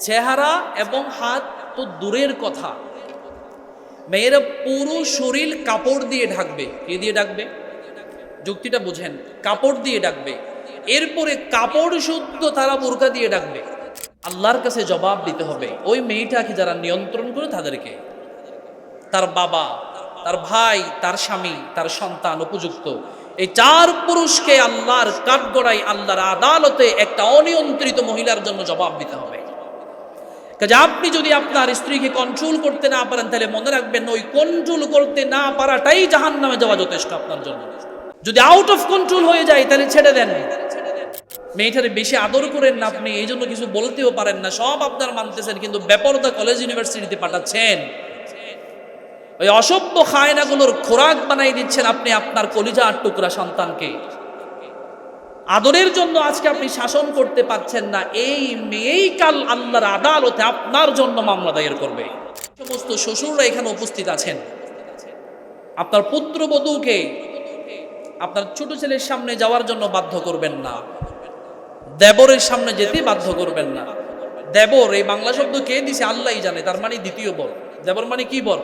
চেহারা এবং হাত তো দূরের কথা। মেয়েরা পুরো শরীর কাপড় দিয়ে ঢাকবে। কে দিয়ে ঢাকবে? যুক্তিটা বুঝেন। কাপড় দিয়ে ডাকবে এরপরে কাপড় শুদ্ধ তারা বোরকা দিয়ে ডাকবে আল্লাহর কাছে জবাব দিতে হবে। ওই মেয়েটাকে যারা নিয়ন্ত্রণ করে তাদেরকে। তার বাবা, তার ভাই, তার স্বামী, তার সন্তান উপযুক্ত। এই চার পুরুষকে আল্লাহর কাঠগড়াই আল্লাহর আদালতে একটা অনিয়ন্ত্রিত মহিলার জন্য জবাব দিতে হবে। কাজে আপনি যদি আপনার স্ত্রীকে কন্ট্রোল করতে না পারেন, তাহলে মনে রাখবেন ওই কন্ট্রোল করতে না পারাটাই জাহান নামে যাওয়া যথেষ্ট আপনার জন্য। যদি আউট অফ কন্ট্রোল হয়ে যায়, তাহলে ছেড়ে দেন। মেয়েটারে বেশি আদর করেন না আপনি, এই জন্য কিছু বলতেও পারেন না, সব আপনার মানতেছেন, কিন্তু বেপরদা কলেজ ইউনিভার্সিটিতে পাঠাচ্ছেন। ওই অসভ্য খায়নাগুলোর খোরাক বানাই দিচ্ছেন আপনি আপনার কলিজা আর টুকরা সন্তানকে। আদরের জন্য আজকে আপনি শাসন করতে পারছেন না। এই মেয়েই কাল আল্লাহর আদালতে আপনার জন্য মামলা দায়ের করবে। সমস্ত শ্বশুররা এখানে উপস্থিত আছেন। আপনার পুত্রবধূকে আপনার ছোট ছেলের সামনে যাওয়ার জন্য বাধ্য করবেন না। দেবরের সামনে যেতে বাধ্য করবেন না। দেবর, এই বাংলা শব্দ কে দিছে আল্লাহই জানে। তার মানে দ্বিতীয় বর। দেবর মানে কি বর?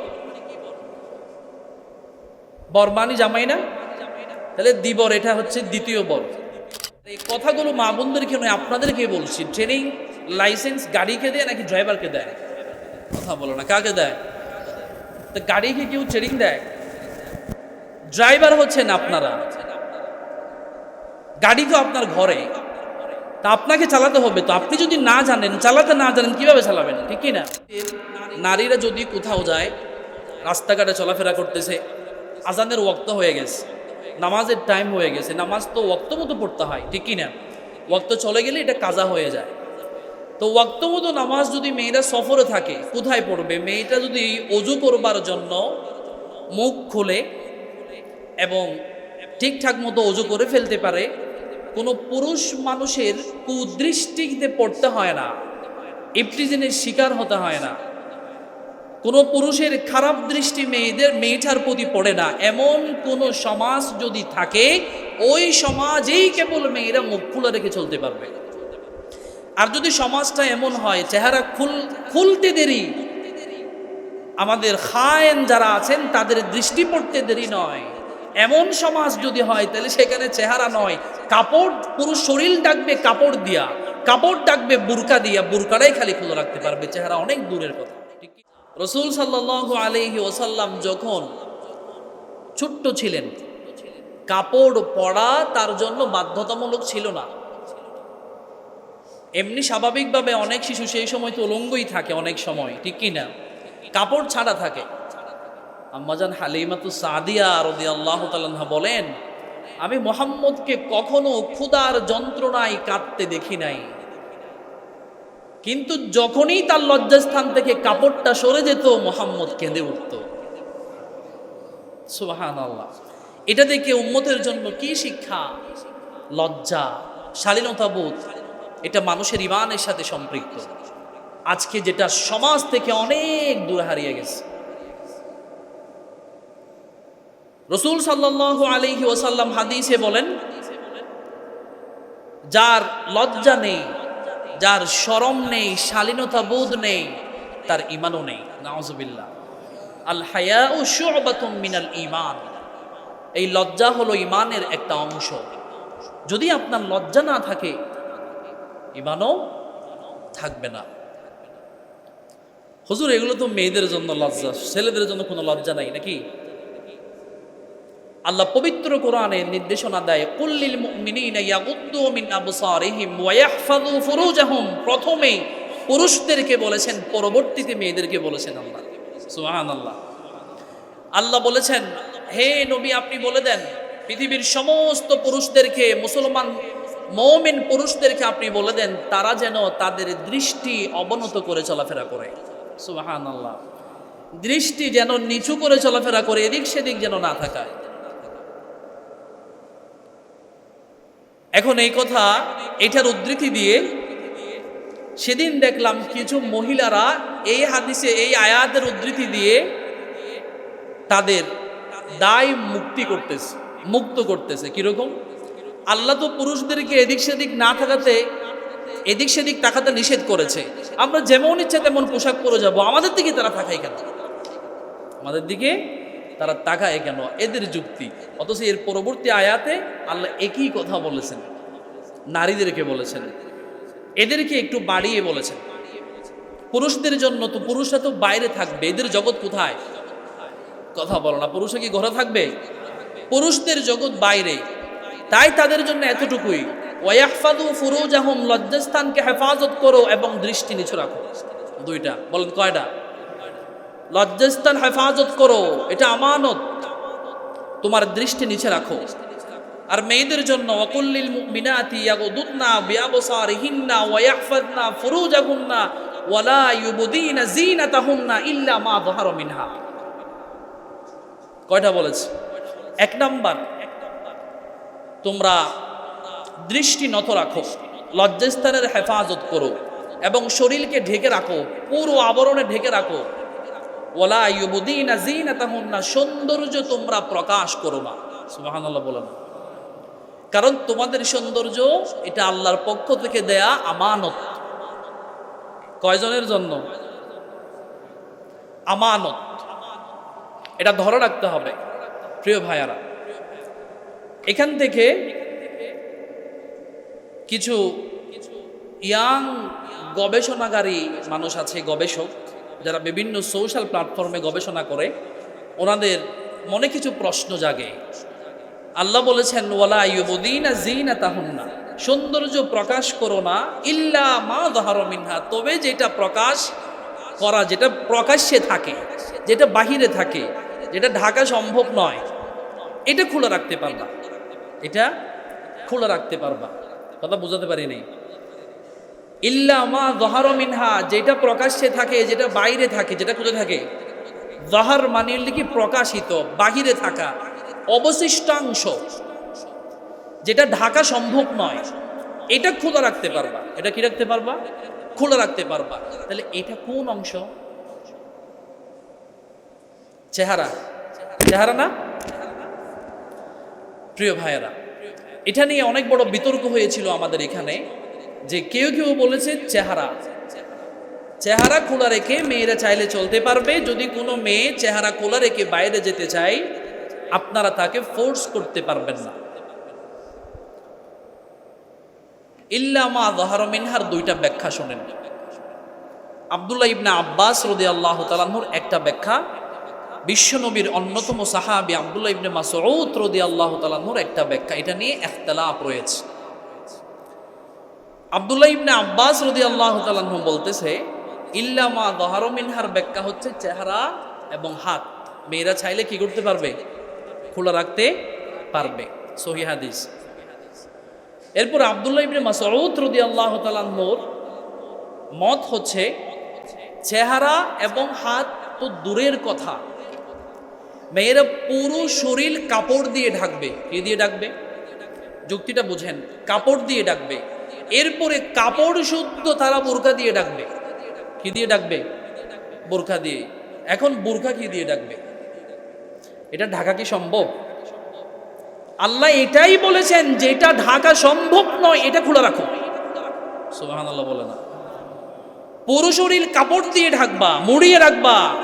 বর মানে জামাই না? তাহলে দিবর এটা হচ্ছে দ্বিতীয় বর। এই কথাগুলো মা বোনদেরকে নয়, আপনাদেরকে বলছি। ট্রেনিং, লাইসেন্স গাড়িকে দেয় নাকি ড্রাইভারকে দেয়? কথা বলো না, কাকে দেয়? তো গাড়িকে কেউ ট্রেনিং দেয়? ড্রাইভার হচ্ছেন আপনারা। গাড়ি তো আপনার ঘরে। তা আপনাকে চালাতে হবে তো। আপনি যদি না জানেন, চালাতে না জানেন, কীভাবে চালাবেন? ঠিক কি না? নারীরা যদি কোথাও যায়, রাস্তাঘাটে চলাফেরা করতেছে, আজানের ওক্ত হয়ে গেছে। নামাজের টাইম হয়ে গেছে, নামাজ তো ওক্ত মতো পড়তে হয় ঠিক না? ওক্ত চলে গেলে এটা কাজা হয়ে যায়। তো ওয়াক্ত মতো নামাজ যদি মেয়েরা সফরে থাকে, কোথায় পড়বে? মেয়েটা যদি অজু করবার জন্য মুখ খুলে এবং ঠিকঠাক মতো অজু করে ফেলতে পারে, কোনো পুরুষ মানুষের কুদৃষ্টিতে পড়তে হয় না, ইপটিজেনের শিকার হতে হয় না। কোনো পুরুষের খারাপ দৃষ্টি মেয়েদের, মেয়েটার প্রতি পড়ে না। এমন কোনো সমাজ যদি থাকে, ওই সমাজেই কেবল মেয়েরা মুখ খুলে রেখে চলতে পারবে। আর যদি সমাজটা এমন হয়, চেহারা খুল, খুলতে দেরি, আমাদের খায়েন যারা আছেন, তাদের দৃষ্টি পড়তে দেরি নয়। এমন সমাজ যদি হয়, তাহলে সেখানে চেহারা নয়। কাপড় পুরো শরীর ডাকবে কাপড় দিয়া। কাপড় ডাকবে বুরকা দিয়া, বুরকাটাই খালি খুলে রাখতে পারবে। চেহারা অনেক দূরের কথা? রসুল সাল্লাহ আলহি ওসাল্লাম যখন ছোট্ট ছিলেন, কাপড় পরা তার জন্য বাধ্যতামূলক ছিল না। এমনি স্বাভাবিকভাবে অনেক শিশু সেই সময় তো উলঙ্গই থাকে অনেক সময়, ঠিক কি না কাপড় ছাড়া থাকে। আম্মাজান হালিমাতু সাদিয়া রদি আল্লাহ তাল্লাহা বলেন, আমি মোহাম্মদকে কখনো ক্ষুদার যন্ত্রণায় কাঁদতে দেখি নাই। কিন্তু যখনই তার লজ্জাস্থান থেকে কাপড়টা সরে যেত, মোহাম্মদ কেঁদে উঠত। সুবাহান আল্লাহ এটা দেখে উম্মতের জন্য কি শিক্ষা? লজ্জা, শালীনতাবোধ, এটা মানুষের ইমানের সাথে সম্পৃক্ত। আজকে যেটা সমাজ থেকে অনেক দূরে হারিয়ে গেছে। রসুল সাল্লাহ আলিহি ওসাল্লাম হাদিসে বলেন, যার লজ্জা নেই যার সরম নেই, শালীনতা বোধ নেই, তার ইমানও নেই। নাওজবিল্লা আল হায়া ও শুবাতুম মিনাল ইমান এই লজ্জা হলো ইমানের একটা অংশ। যদি আপনার লজ্জা না থাকে ইমানও থাকবে না। হুজুর, এগুলো তো মেয়েদের জন্য লজ্জা। ছেলেদের জন্য কোনো লজ্জা নাই, নাকি? আল্লাহ পবিত্র কোরআনে নির্দেশনা দেয়, কুল্লিল প্রথমে পুরুষদেরকে বলেছেন, পরবর্তীতে মেয়েদেরকে বলেছেন আল্লাহ। সুবহানাল্লাহ। আল্লাহ আল্লাহ বলেছেন, হে নবী, আপনি বলে দেন, পৃথিবীর সমস্ত পুরুষদেরকে, মুসলমান মৌমিন পুরুষদেরকে আপনি বলে দেন, তারা যেন তাদের দৃষ্টি অবনত করে চলাফেরা করে। সুবহানাল্লাহ। দৃষ্টি যেন নিচু করে চলাফেরা করে, এদিক সেদিক যেন না থাকায়। এখন এই কথা এটার উদ্ধৃতি দিয়ে সেদিন দেখলাম কিছু মহিলারা এই হাদিসে, এই আয়াতের উদ্ধৃতি দিয়ে তাদের দায় মুক্তি করতেছে, মুক্ত করতেছে। কীরকম? আল্লাহ তো পুরুষদেরকে এদিক সেদিক না থাকাতে, এদিক সেদিক তাকাতে নিষেধ করেছে। আমরা যেমন ইচ্ছে তেমন পোশাক পরে যাব। আমাদের দিকে তারা তাকায় কেন? আমাদের দিকে তারা তাকায় কেন? এদের যুক্তি। অথচ এর পরবর্তী আয়াতে আল্লাহ একই কথা বলেছেন। নারীদেরকে বলেছেন। এদেরকে একটু বাড়িয়ে বলেছেন। পুরুষদের জন্য তো পুরুষরা তো বাইরে থাকবে। এদের জগৎ কোথায়? কথা বলো না, পুরুষরা কি ঘরে থাকবে? পুরুষদের জগৎ বাইরে। তাই তাদের জন্য এতটুকুই। ওয়াহফাদু ফুরুজ আহম লজ্জাস্থানকে হেফাজত করো এবং দৃষ্টি নিচু রাখো। দুইটা। বলেন কয়টা? লজ্জাস্থান হেফাজত করো, এটা আমানত। তোমার দৃষ্টি নিচে রাখো। আর মেয়েদের জন্য, অকুল্লিল মুমিনাতি ইয়াগুদুতনা বিআবসারিহিন্না ওয়া ফুরুজাহুন্না ওয়ালা ইউবদিনা জিনাতাহুন্না ইল্লা মা মিনহা। কয়টা বলেছে? এক নাম্বার, তোমরা দৃষ্টি নত রাখো, লজ্জাস্থানের হেফাজত করো এবং শরীরকে ঢেকে রাখো, পুরো আবরণে ঢেকে রাখো। সৌন্দর্য তোমরা প্রকাশ করো না। সুবহানাল্লাহ বলেন। কারণ তোমাদের সৌন্দর্য, এটা আল্লাহর পক্ষ থেকে দেয়া আমানত। কয়জনের জন্য? আমানত। এটা ধরে রাখতে হবে, প্রিয় ভাইয়ারা। এখান থেকে কিছু ইয়াং গবেষণাগারী মানুষ আছে, গবেষক। যারা বিভিন্ন সোশ্যাল প্ল্যাটফর্মে গবেষণা করে, ওনাদের মনে কিছু প্রশ্ন জাগে। আল্লাহ বলেছেন, ওয়ালা ইউবদিনা জিনা তাহুন্না সৌন্দর্য প্রকাশ করো না, ইল্লা মা দহার মিনহা। তবে যেটা প্রকাশ করা, যেটা প্রকাশ্যে থাকে, যেটা বাহিরে থাকে, যেটা ঢাকা সম্ভব নয়, এটা খোলা রাখতে পারবা। এটা খোলা রাখতে পারবা। কথা বুঝাতে পারিনি। ইল্লা মা দহার মিনহা, যেটা প্রকাশ্যে থাকে, যেটা বাইরে থাকে, যেটা কোথায় থাকে? দহার মানে কি প্রকাশিত, বাহিরে থাকা, অবশিষ্টাংশ। যেটা ঢাকা সম্ভব নয়, এটা খোলা রাখতে পারবা। এটা কি রাখতে পারবা? খোলা রাখতে পারবা। তাহলে এটা কোন অংশ? চেহারা। চেহারা না? প্রিয় ভাইয়েরা, এটা নিয়ে অনেক বড় বিতর্ক হয়েছিল আমাদের এখানে। যে কেউ কেউ বলেছে চেহারা। চেহারা খোলা রেখে মেয়েরা চাইলে চলতে পারবে। যদি কোনো মেয়ে চেহারা খোলা রেখে বাইরে যেতে চায়, আপনারা তাকে ফোর্স করতে পারবেন না। ইল্লামা দহার মিনহার দুইটা ব্যাখ্যা শোনেন। আবদুল্লাহ ইবনা আব্বাস রদি আল্লাহ তালাহুর একটা ব্যাখ্যা। বিশ্বনবীর অন্যতম সাহাবি আবদুল্লাহ ইবনে মাসউদ রদি আল্লাহ তালাহুর একটা ব্যাখ্যা। এটা নিয়ে এখতলাফ রয়েছে। আবদুল্লাহ ইবনে আব্বাস রদি আল্লাহ তালাহু বলতেছে ইল্লামা দহার মিনহার, ব্যাখ্যা হচ্ছে চেহারা এবং হাত। মেয়েরা চাইলে কি করতে পারবে? খোলা রাখতে পারবে। সহি হাদিস। এরপর আবদুল্লাহ ইবনে মাসউদ রদি আল্লাহ তালাহুর মত হচ্ছে, চেহারা এবং হাত তো দূরের কথা। মেয়েরা পুরো শরীর কাপড় দিয়ে ঢাকবে। কি দিয়ে ডাকবে যুক্তিটা বুঝেন। কাপড় দিয়ে ডাকবে এরপরে কাপড় শুদ্ধ তারা বোরখা দিয়ে ডাকবে। কি দিয়ে ডাকবে? বোরখা দিয়ে। এখন বোরখা কি দিয়ে ডাকবে? এটা ঢাকা কি সম্ভব? আল্লাহ এটাই বলেছেন যেটা ঢাকা সম্ভব নয়, এটা খোলা রাখো। সুবাহান আল্লাহ বলে না। পুরো শরীর কাপড় দিয়ে ঢাকবা, মুড়িয়ে রাখবা।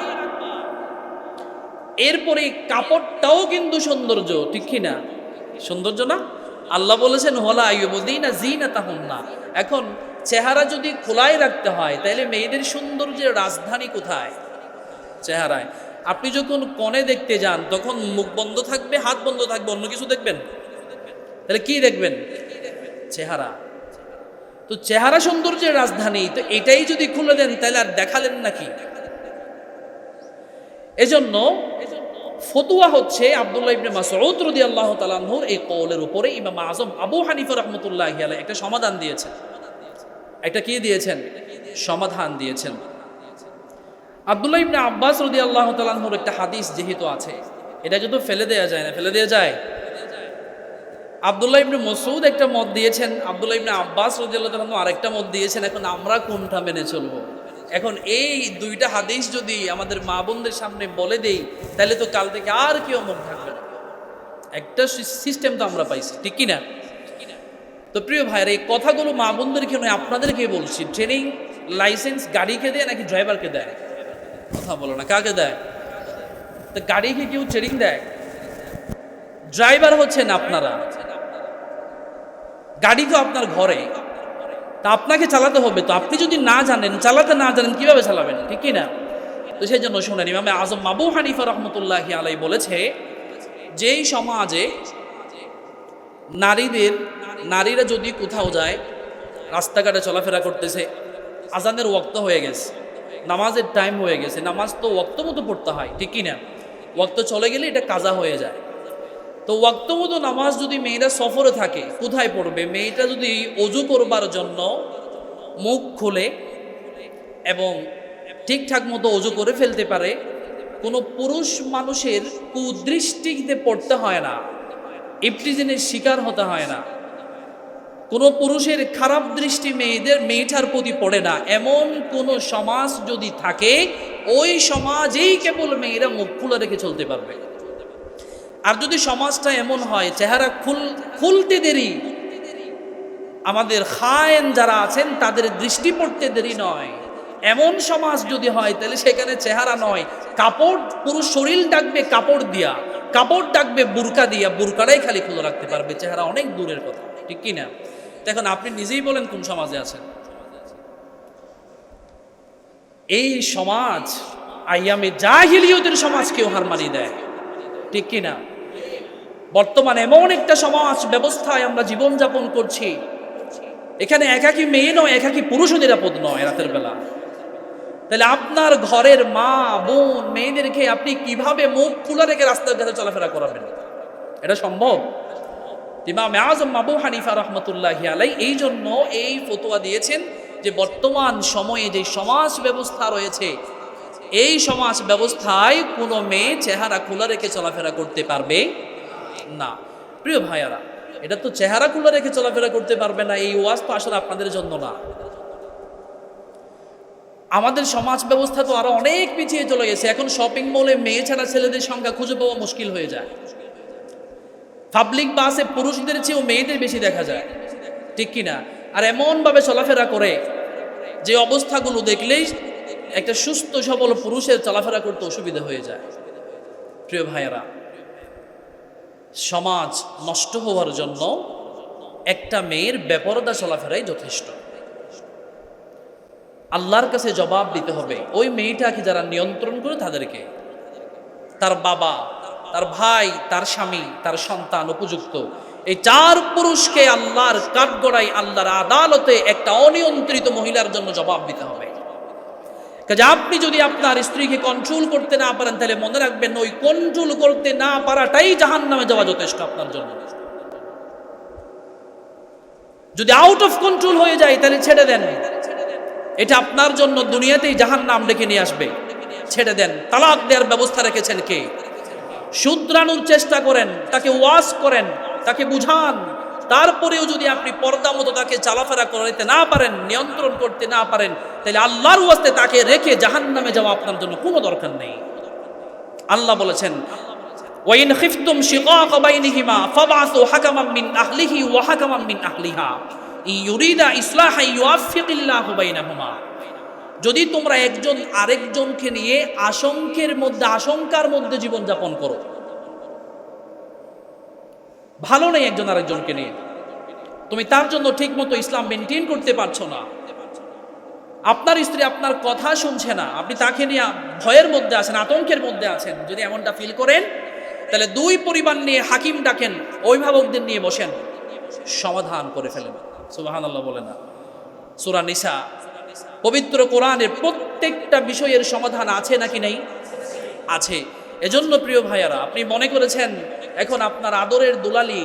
এরপরে কাপড়টাও কিন্তু সৌন্দর্য, ঠিক কি না? সৌন্দর্য না? আল্লাহ বলেছেন হলা আইয়ুবদিনা জিনা তাহুন না এখন চেহারা যদি খোলাই রাখতে হয় তাহলে মেয়েদের সৌন্দর্যের রাজধানী কোথায়? চেহারায়। আপনি যখন কনে দেখতে যান, তখন মুখ বন্ধ থাকবে, হাত বন্ধ থাকবে, অন্য কিছু দেখবেন? তাহলে কি দেখবেন? চেহারা। তো চেহারা সৌন্দর্যের রাজধানী, তো এটাই যদি খুলে দেন তাহলে আর দেখালেন নাকি? এজন্য ফতুয়া হচ্ছে আব্দুল্লাহ ইবনে মাসউদ রাদিয়াল্লাহু তাআলার এই কওলের উপরে ইমাম আজম আবু হানিফা রাহমাতুল্লাহি আলাইহি, একটা সমাধান দিয়েছেন। একটা কি দিয়েছেন? সমাধান দিয়েছেন। আব্দুল্লাহ ইবনে আব্বাস রাদিয়াল্লাহু তাআলার একটা হাদিস যেহেতু আছে, এটা যদি ফেলে দেয়া যায় না, ফেলে দেয়া যায়? আবদুল্লাহ ইবনে মসউদ একটা মত দিয়েছেন, আবদুল্লাহ ইবনে আব্বাস রাদিয়াল্লাহু তাআলা আরেকটা মত দিয়েছেন, এখন আমরা কোনটা মেনে চলবো? এখন এই দুইটা হাদিস যদি আমাদের মা বোনদের সামনে বলে দেই, তাহলে তো কাল থেকে আর কেউ মুখ থাকবে না। একটা সিস্টেম তো আমরা পাইছি, ঠিক কি না তো প্রিয় ভাইয়ের, এই কথাগুলো মা বোনদেরকে নয় আপনাদেরকে বলছি? ট্রেনিং লাইসেন্স গাড়িকে দেয় নাকি ড্রাইভারকে দেয়? কথা বলো না, কাকে দেয়? তো গাড়িকে কেউ ট্রেনিং দেয়? ড্রাইভার হচ্ছেন আপনারা। গাড়ি তো আপনার ঘরে। তা আপনাকে চালাতে হবে। তো আপনি যদি না জানেন, চালাতে না জানেন, কীভাবে চালাবেন? ঠিক কি না? তো সেই জন্য শোনেন, ইমামে আজম মাবু হানিফা রহমতুল্লাহ আলাই বলেছে, যেই সমাজে নারীদের, নারীরা যদি কোথাও যায়, রাস্তাঘাটে চলাফেরা করতেছে, আজানের ওক্ত হয়ে গেছে, নামাজের টাইম হয়ে গেছে, নামাজ তো ওক্ত মতো পড়তে হয়, ঠিক কি না? ওক্ত চলে গেলে এটা কাজা হয়ে যায়। তো ওয়াক্ত মতো নামাজ যদি মেয়েরা সফরে থাকে, কোথায় পড়বে? মেয়েটা যদি অজু করবার জন্য মুখ খুলে এবং ঠিকঠাক মতো অজু করে ফেলতে পারে, কোনো পুরুষ মানুষের কুদৃষ্টিতে পড়তে হয় না, ইপটিজেনের শিকার হতে হয় না। কোনো পুরুষের খারাপ দৃষ্টি মেয়েদের, মেয়েটার প্রতি পড়ে না। এমন কোনো সমাজ যদি থাকে, ওই সমাজেই কেবল মেয়েরা মুখ খুলে রেখে চলতে পারবে। আর যদি সমাজটা এমন হয়, চেহারা খুল, খুলতে দেরি, আমাদের খায়েন যারা আছেন, তাদের দৃষ্টি পড়তে দেরি নয়। এমন সমাজ যদি হয়, তাহলে সেখানে চেহারা নয়। কাপড়, পুরো শরীর ডাকবে কাপড় দিয়া। কাপড় ডাকবে বুরকা দিয়া, বুরকাটাই খালি খুলে রাখতে পারবে। চেহারা অনেক দূরের কথা, ঠিক কি না? এখন আপনি নিজেই বলেন কোন সমাজে আছেন। এই সমাজ, আইয়ামে জাহিলিয়তের সমাজ কেউ হার মানিয়ে দেয়। ঠিক কি না বর্তমান এমন একটা সমাজ, ব্যবস্থায় আমরা জীবনযাপন করছি। এখানে একাকি মেয়ে নয়, একাকি পুরুষও নিরাপদ নয় রাতের বেলা। তাহলে আপনার ঘরের মা, বোন, মেয়েদেরকে আপনি কীভাবে মুখ খুলে রেখে রাস্তার কাছে চলাফেরা করাবেন? এটা সম্ভব? ইমাম আজম আবু হানিফা রহমতুল্লাহ আলাই এই জন্য এই ফতোয়া দিয়েছেন যে বর্তমান সময়ে যে সমাজ ব্যবস্থা রয়েছে এই সমাজ ব্যবস্থায় কোনো মেয়ে চেহারা খোলা রেখে চলাফেরা করতে পারবে না। প্রিয় ভাইয়ারা, এটা তো চেহারা খোলা রেখে চলাফেরা করতে পারবে না, এই ওয়াজ তো আসলে আপনাদের জন্য না। আমাদের সমাজ ব্যবস্থা তো আরও অনেক পিছিয়ে চলে গেছে। এখন শপিং মলে মেয়ে ছাড়া ছেলেদের সংখ্যা খুঁজে পাওয়া মুশকিল হয়ে যায়। পাবলিক বাসে পুরুষদের চেয়েও মেয়েদের বেশি দেখা যায়। ঠিক কিনা? আর এমনভাবে চলাফেরা করে যে অবস্থাগুলো দেখলেই একটা সুস্থ, সবল পুরুষের চলাফেরা করতে অসুবিধা হয়ে যায়। প্রিয় ভাইয়েরা, সমাজ নষ্ট হওয়ার জন্য একটা মেয়ের বেপরদা চলাফেরাই যথেষ্ট। আল্লাহর কাছে জবাব দিতে হবে, ওই মেয়েটাকে যারা নিয়ন্ত্রণ করে তাদেরকে। তার বাবা, তার ভাই, তার স্বামী, তার সন্তান উপযুক্ত। এই চার পুরুষকে আল্লাহর কাঠগড়াই আল্লাহর আদালতে একটা অনিয়ন্ত্রিত মহিলার জন্য জবাব দিতে হবে। কাজে আপনি যদি আপনার স্ত্রীকে কন্ট্রোল করতে না পারেন, তাহলে মনে রাখবেন ওই কন্ট্রোল করতে না পারাটাই জাহান নামে যাওয়া যথেষ্ট আপনার জন্য। যদি আউট অফ কন্ট্রোল হয়ে যায়, তাহলে ছেড়ে দেন। এটা আপনার জন্য দুনিয়াতেই জাহান নাম ডেকে নিয়ে আসবে। ছেড়ে দেন। তালাক দেওয়ার ব্যবস্থা রেখেছেন কে? শুধরানোর চেষ্টা করেন, তাকে ওয়াশ করেন, তাকে বুঝান। তারপরেও যদি আপনি পর্দা মতো তাকে চালাফেরা করতে না পারেন, নিয়ন্ত্রণ করতে না পারেন, তাহলে আল্লাহর ওয়াস্তে তাকে রেখে জাহান নামে যাওয়া আপনার জন্য কোনো দরকার নেই। আল্লাহ বলেছেন, ওয়াইন খিফতুম শিকাক বাইনিহিমা ফাবাসু হাকামান মিন আহলিহি ওয়া হাকামান মিন আহলিহা। ইউরিদা ইসলাহা ইউআফিকিল্লাহু বাইনাহুমা। যদি তোমরা একজন আরেকজনকে নিয়ে আশঙ্কের মধ্যে, আশঙ্কার মধ্যে জীবন যাপন করো ভালো নেই একজন আরেকজনকে নিয়ে। তুমি তার জন্য ঠিক মতো ইসলাম মেনটেন করতে পারছ না। আপনার স্ত্রী আপনার কথা শুনছে না। আপনি তাকে নিয়ে ভয়ের মধ্যে আছেন, আতঙ্কের মধ্যে আছেন। যদি এমনটা ফিল করেন, তাহলে দুই পরিবার নিয়ে হাকিম ডাকেন, অভিভাবকদের নিয়ে বসেন। সমাধান করে ফেলেন। সুবাহান আল্লাহ বলে না। সুরা নিসা, পবিত্র কোরআনের প্রত্যেকটা বিষয়ের সমাধান আছে নাকি নেই? আছে। এজন্য প্রিয় ভাইয়ারা, আপনি মনে করেছেন এখন আপনার আদরের দুলালি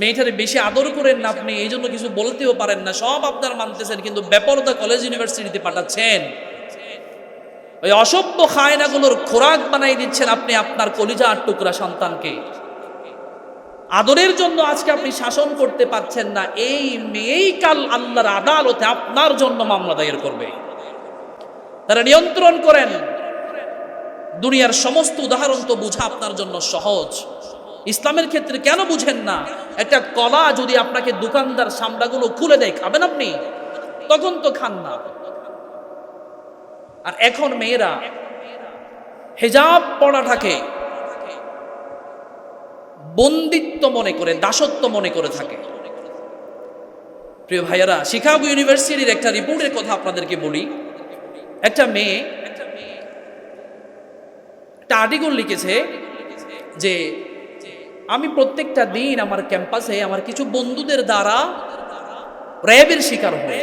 মেয়েটারে বেশি আদর করেন না আপনি এই জন্য কিছু বলতেও পারেন না, সব আপনার মানতেছেন, কিন্তু বেপরদা কলেজ ইউনিভার্সিটিতে পাঠাচ্ছেন। ওই অসভ্য খায়নাগুলোর খোরাক বানাই দিচ্ছেন আপনি আপনার কলিজা আর টুকরা সন্তানকে। আদরের জন্য আজকে আপনি শাসন করতে পারছেন না, এই মেয়েই কাল আল্লাহর আদালতে আপনার জন্য মামলা দায়ের করবে। তারা নিয়ন্ত্রণ করেন। দুনিয়ার সমস্ত উদাহরণ তো বোঝা আপনার জন্য সহজ। ইসলামের ক্ষেত্রে কেন বুঝেন না? একটা কলা যদি আপনাকে দোকানদার সামলাগুলো খুলে দেয়, খাবেন আপনি? তখন তো খান না। আর এখন মেয়েরা হেজাব পড়াটাকে বন্দিত্ব মনে করে, দাসত্ব মনে করে থাকে। প্রিয় ভাইয়ারা, শিকাগো ইউনিভার্সিটির একটা রিপোর্টের কথা আপনাদেরকে বলি। একটা মেয়ে একটা আর্টিকেল লিখেছে যে, আমি প্রত্যেকটা দিন আমার ক্যাম্পাসে আমার কিছু বন্ধুদের দ্বারা র্যাবের শিকার হয়ে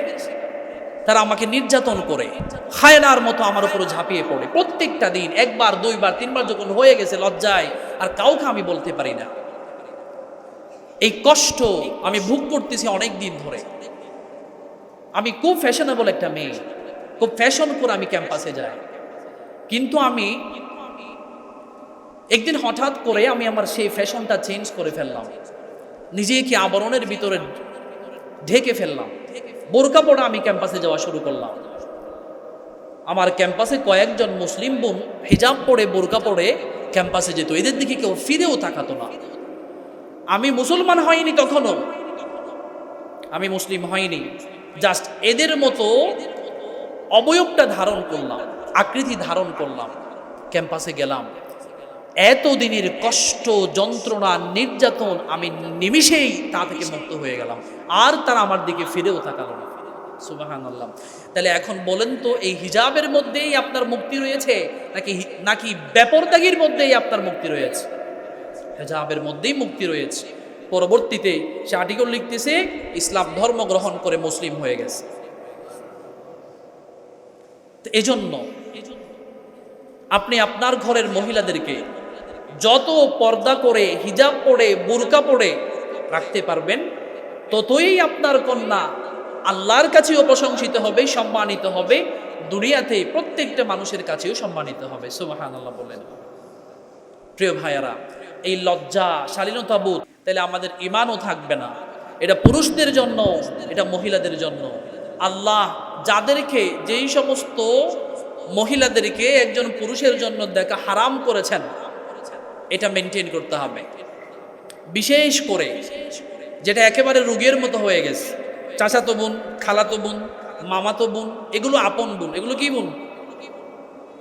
তারা আমাকে নির্যাতন করে, হায়নার মতো আমার উপরে ঝাঁপিয়ে পড়ে। প্রত্যেকটা দিন, একবার, দুইবার, তিনবার যখন হয়ে গেছে লজ্জায়, আর কাউকে আমি বলতে পারি না। এই কষ্ট আমি ভোগ করতেছি অনেক দিন ধরে। আমি খুব ফ্যাশনেবল একটা মেয়ে। খুব ফ্যাশন করে আমি ক্যাম্পাসে যাই। কিন্তু আমি একদিন হঠাৎ করে আমি আমার সেই ফ্যাশনটা চেঞ্জ করে ফেললাম। নিজেকে আবরণের ভিতরে ঢেকে ফেললাম। বোরকা পড়া আমি ক্যাম্পাসে যাওয়া শুরু করলাম। আমার ক্যাম্পাসে কয়েকজন মুসলিম বোন হিজাব পরে বোরকা পরে ক্যাম্পাসে যেত। এদের দিকে কেউ ফিরেও তাকাতো না। আমি মুসলমান হয়নি তখনও আমি মুসলিম হয়নি। জাস্ট এদের মতো অবয়বটা ধারণ করলাম, আকৃতি ধারণ করলাম। ক্যাম্পাসে গেলাম। এতদিনের কষ্ট, যন্ত্রণা, নির্যাতন আমি নিমিষেই তা থেকে মুক্ত হয়ে গেলাম। আর তারা আমার দিকে ফিরেও তাকালো না। সুবাহান আল্লাহ তাহলে এখন বলেন তো, এই হিজাবের মধ্যেই আপনার মুক্তি রয়েছে, নাকি নাকি ব্যাপরদাগির মধ্যেই আপনার মুক্তি রয়েছে? হেজাবের মধ্যেই মুক্তি রয়েছে। পরবর্তীতে সে আর্টিকেল লিখতেছে, ইসলাম ধর্ম গ্রহণ করে মুসলিম হয়ে গেছে। এজন্য, আপনি আপনার ঘরের মহিলাদেরকে যত পর্দা করে, হিজাব পরে বুরকা পরে রাখতে পারবেন, ততই আপনার কন্যা আল্লাহর কাছেও প্রশংসিত হবে, সম্মানিত হবে, দুনিয়াতে প্রত্যেকটা মানুষের কাছেও সম্মানিত হবে। সুবাহান আল্লাহ বলেন। প্রিয় ভাইয়ারা, এই লজ্জা, শালীনতা বোধ, তাহলে আমাদের ইমানও থাকবে না। এটা পুরুষদের জন্য, এটা মহিলাদের জন্য। আল্লাহ যাদেরকে, যেই সমস্ত মহিলাদেরকে একজন পুরুষের জন্য দেখা হারাম করেছেন এটা মেনটেন করতে হবে। বিশেষ করে যেটা একেবারে রোগের মতো হয়ে গেছে, চাচাতো বোন, খালাতো বোন, মামাতো বোন, এগুলো আপন বোন। এগুলো কি বোন?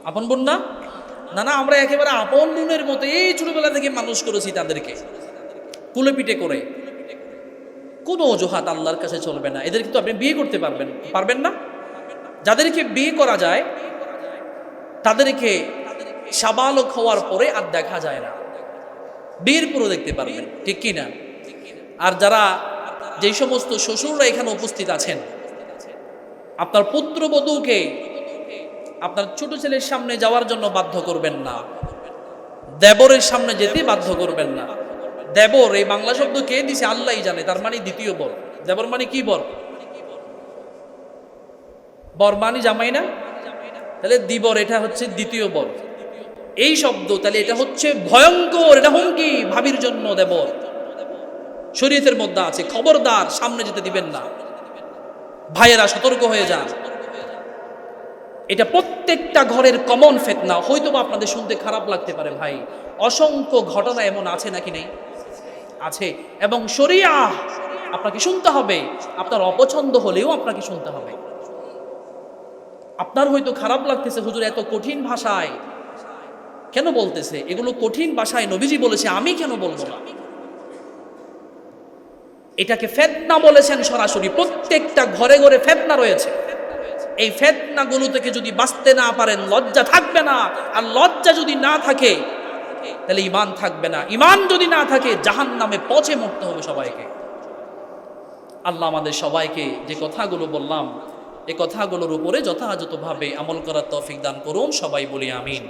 আপন বোন না? না না, আমরা একেবারে আপন বোনের মতো এই ছোটবেলা থেকে মানুষ করেছি তাদেরকে। কুলে পিঠে করে। কোনো অজুহাত আল্লাহর কাছে চলবে না। এদেরকে তো আপনি বিয়ে করতে পারবেন। পারবেন না? যাদেরকে বিয়ে করা যায়, তাদেরকে সাবালক হওয়ার পরে আর দেখা যায় না। বিয়ের পুরো দেখতে পারবেন, ঠিক কি না আর যারা যেই সমস্ত শ্বশুররা এখানে উপস্থিত আছেন, আপনার পুত্রবধূকে আপনার ছোট ছেলের সামনে যাওয়ার জন্য বাধ্য করবেন না। দেবরের সামনে যেতে বাধ্য করবেন না। দেবর, এই বাংলা শব্দ কে দিছে? আল্লাহ জানে, তার মানে দ্বিতীয় বর। দেবর মানে কি বর? বর মানে জামাই না? তাহলে দিবর এটা হচ্ছে দ্বিতীয় বর। এই শব্দ, তাহলে এটা হচ্ছে ভয়ঙ্কর, এটা হুমকি, ভাবির জন্য দেবর শরীয়তের মধ্যে আছে, খবরদার, সামনে যেতে দিবেন না। ভাইয়েরা, সতর্ক হয়ে যান। এটা প্রত্যেকটা ঘরের কমন ফেতনা হয়তো বা আপনাদের শুনতে খারাপ লাগতে পারে ভাই। অসংখ্য ঘটনা এমন আছে নাকি নেই? আছে। এবং শরিয়া, আপনাকে শুনতে হবে। আপনার অপছন্দ হলেও আপনাকে শুনতে হবে। আপনার হয়তো খারাপ লাগতেছে, হুজুর, এত কঠিন ভাষায়। কেন বলতেছে? এগুলো কঠিন ভাষায় নবীজি বলেছে, আমি কেন বলব? না এটাকে ফেতনা বলেছেন সরাসরি, প্রত্যেকটা ঘরে ঘরে ফেতনা রয়েছে। এই ফেতনাগুলো থেকে যদি বাঁচতে না পারেন, লজ্জা থাকবে না। আর লজ্জা যদি না থাকে, তাহলে ইমান থাকবে না। ইমান যদি না থাকে জাহান নামে পচে মরতে হবে সবাইকে। আল্লাহ আমাদের সবাইকে যে কথাগুলো বললাম, এ কথাগুলোর উপরে যথাযথভাবে আমল করার তৌফিক দান করুন। সবাই বলি আমিন।